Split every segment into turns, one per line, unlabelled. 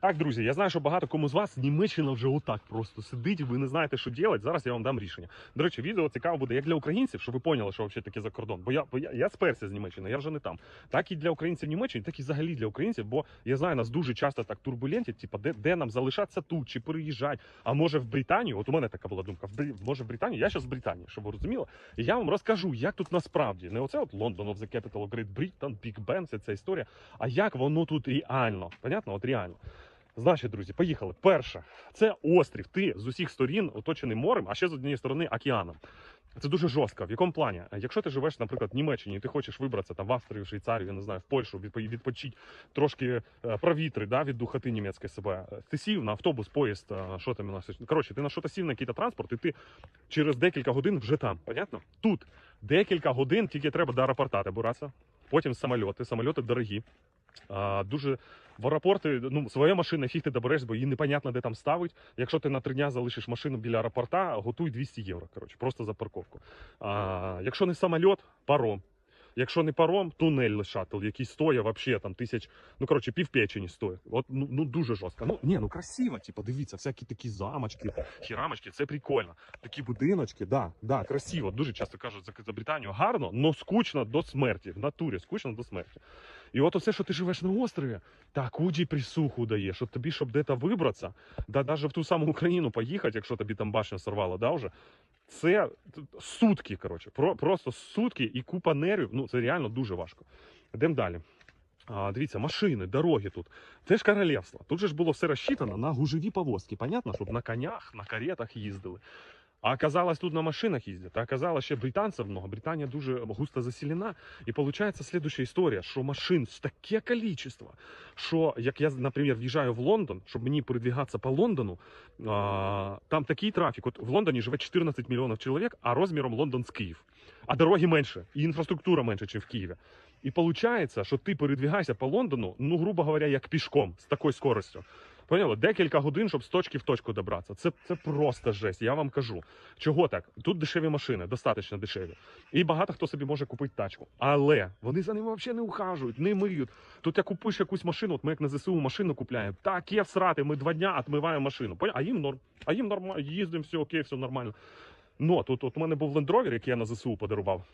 Так, друзі, я знаю, що багато кому з вас Німеччина вже отак просто сидить, ви не знаєте, що робити. Зараз я вам дам рішення. До речі, відео цікаво буде як для українців, щоб ви поняли, що взагалі таке за кордон. Бо я, бо я, я сперся з Німеччини, я вже не там. Так і для українців Німеччини, так і взагалі для українців. Бо я знаю, нас дуже часто так турбулентять, типу, де, де нам залишатися тут чи переїжджати. А може в Британію? От у мене така була думка. В може в Британію? Я зараз в Британії, щоб ви розуміли. І я вам розкажу, як тут насправді не оце от Лондон of the Capital of Great Britain, Big Ben, ця історія. А як воно тут реально? Понятно? От реально. Значить, друзі, поїхали. Перше, це острів. Ти з усіх сторін оточений морем, а ще з однієї сторони океаном. Це дуже жорстко. В якому плані? Якщо ти живеш, наприклад, в Німеччині, і ти хочеш вибратися там в Австрію, Швейцарію, я не знаю, в Польщу, відпо- відпочити трошки е, провітри, да, від духоти німецької себе. Ти сів на автобус, поїзд, е, що там у нас? Коротше, ти на що-то сів на якийсь транспорт, і ти через декілька годин вже там. Понятно? Тут декілька годин тільки треба до аеропорта добиратися. Потім самольоти. Самольоти дорогі. А, дуже в аеропорти, ну, своя машина, фіг ти добереш, бо її непонятно, де там ставить. Якщо ти на три дня залишиш машину біля аеропорта, готуй 200 євро, коротше, просто за парковку. А, якщо не самольот, паром. Якщо не паром, тунель шаттл, який стоїть вообще там тисяч, ну коротше, півпечені стоїть. От ну, ну дуже жорстко. Ну ні, ну красиво, типу, дивіться, всякі такі замочки, хірамочки, це прикольно. Такі будиночки, да, да, красиво. Дуже часто кажуть за, Британію гарно, но скучно до смерті. В натурі скучно до смерті. І от оце, що ти живеш на острові, так уді присуху дає, що тобі, щоб де-то вибратися, да навіть в ту саму Україну поїхати, якщо тобі там башня сорвала, да, вже. Це сутки, коротше, про, просто сутки і купа нервів. Ну, це реально дуже важко. Йдемо далі. А, дивіться, машини, дороги тут. Це ж королівство. Тут же ж було все розчитано на гужові повозки. Понятно, щоб на конях, на каретах їздили. А оказалось, тут на машинах їздять. А оказалось, ще британців много. Британія дуже густо заселена. І виходить слідуща історія, що машин таке количество, що як я, наприклад, в'їжджаю в Лондон, щоб мені передвигатися по Лондону, а, там такий трафік. От в Лондоні живе 14 мільйонів чоловік, а розміром Лондон з Київ. А дороги менше, і інфраструктура менше, ніж в Києві. І виходить, що ти передвигаєшся по Лондону, ну, грубо говоря, як пішком з такою скоростю. Поняли? Декілька годин, щоб з точки в точку добратися. Це, це просто жесть, я вам кажу. Чого так? Тут дешеві машини, достатньо дешеві. І багато хто собі може купити тачку. Але вони за ними взагалі не ухажують, не миють. Тут як купиш якусь машину, от ми як на ЗСУ машину купляємо. Так, є всрати, ми два дня відмиваємо машину. Поня- А їм норм. А їм нормально, їздимо, все окей, все нормально. Ну, тут от у мене був Rover, який я на ЗСУ подарував.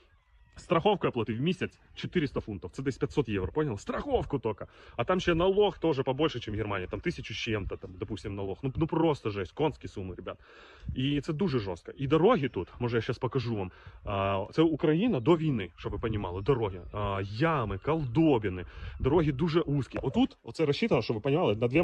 Страховку я платив в місяць 400 фунтів. Це десь 500 євро, понял? Страховку тільки. А там ще налог теж побольше, ніж в Германії. Там тисячу з чим-то, там, допустим, налог. Ну, ну просто жесть, конські суми, ребят. І це дуже жорстко. І дороги тут, може я зараз покажу вам. Це Україна до війни, щоб ви розуміли. Дороги, ями, колдобіни, дороги дуже узкі. Отут, оце розчитано, щоб ви розуміли, на дві